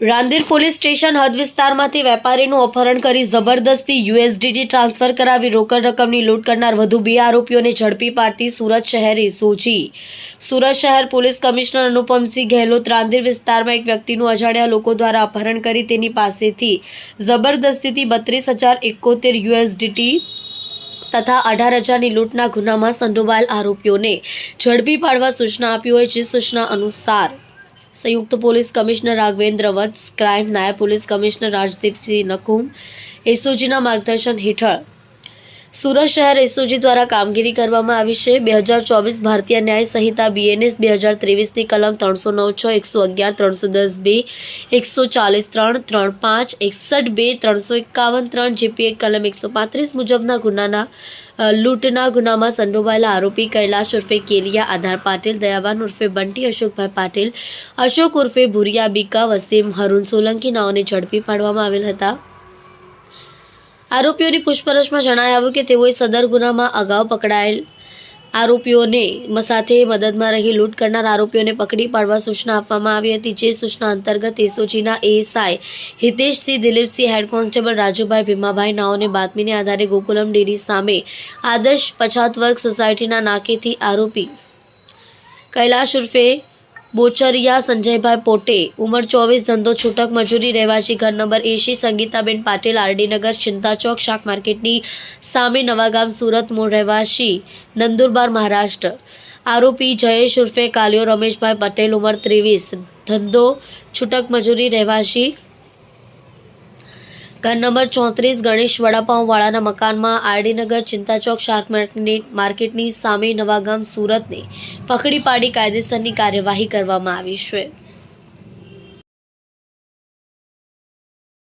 Rander police station હદ વિસ્તારમાંથી વેપારીનું અપહરણ કરી જબરદસ્તી યુએસડીટી ટ્રાન્સફર કરાવી રોકડ રકમની લૂંટ કરનાર વધુ બે આરોપીઓને ઝડપી પાડતી સુરત શહેરે સોજી સુરત શહેર પોલીસ કમિશનર અનુપમસિંહ ગહેલોત રાંદેર વિસ્તારમાં એક વ્યક્તિનું અજાણ્યા લોકો દ્વારા અપહરણ કરી તેની પાસેથી જબરદસ્તીથી બત્રીસ હજાર એકોતેર યુએસડીટી તથા અઢાર હજારની લૂંટના ગુનામાં સંડોવાયેલ આરોપીઓને ઝડપી પાડવા સૂચના આપી હોય છે સૂચના અનુસાર. સંયુક્ત police commissioner Raghavendra Vats crime નાયબ પોલીસ કમિશનર રાજદીપસિંહ નકુમ એસઓજીના માર્ગદર્શન હેઠળ સુરત શહેર એસઓજી દ્વારા કામગીરી કરવામાં આવી છે. બે હજાર ચોવીસ ભારતીય ન્યાય સંહિતા બીએનએસ બે હજાર ત્રેવીસની કલમ ત્રણસો નવ છ, એકસો અગિયાર, ત્રણસો દસ બે એકસો ચાલીસ ત્રણ ત્રણ પાંચ, એકસઠ બે ત્રણસો એકાવન ત્રણ જીપીએ કલમ એકસો પાંત્રીસ મુજબના ગુનાના લૂંટના ગુનામાં સંડોવાયેલા આરોપી કૈલાશ ઉર્ફે કેલિયા, આધાર પાટીલ, દયાવાન ઉર્ફે બંટી, અશોકભાઈ પાટીલ, અશોક ઉર્ફે ભુરિયા, બીકા, વસીમ, હરુણ સોલંકી નાઓને ઝડપી પાડવામાં આવેલ હતા. આરોપીઓની પૂછપરછમાં જણાવ્યું કે તેઓએ સદર ગુનામાં અગાઉ પકડાયેલ આરોપીઓને સાથે મદદમાં રહી લૂંટ કરનાર આરોપીઓને પકડી પાડવા સૂચના આપવામાં આવી હતી, જે સૂચના અંતર્ગત એસઓજીના ASI Hiteshsinh, Dilipsinh head constable Rajubhai Bhimabhai નાઓને બાતમીને આધારે ગોકુલમ ડેરી સામે આદર્શ પછાત વર્ગ સોસાયટીના નાકેથી આરોપી કૈલાશ ઉર્ફે બોચરિયા, સંજયભાઈ પોટે ઉંમર ચોવીસ, ધંધો છૂટક, મજૂરી, રહેવાસી, ઘર નંબર એંશી, સંગીતાબેન પાટીલ, આરડીનગર, ચિંતા ચોક, શાક માર્કેટની સામે નવાગામ, સુરત, મૂળ રહેવાસી, નંદુરબાર, મહારાષ્ટ્ર. આરોપી જયેશ ઉર્ફે કાલિયો રમેશભાઈ પટેલ, ઉંમર ત્રેવીસ. ધંધો, છૂટક, મજૂરી, રહેવાસી ઘર નંબર ચોત્રીસ ગણેશ વડાપાઉંવાળાના મકાનમાં આરડીનગર ચિંતાચોક શાર્ક માર્કેટની સામે નવાગામ સુરતને પકડી પાડી કાયદેસરની કાર્યવાહી કરવામાં આવી છે.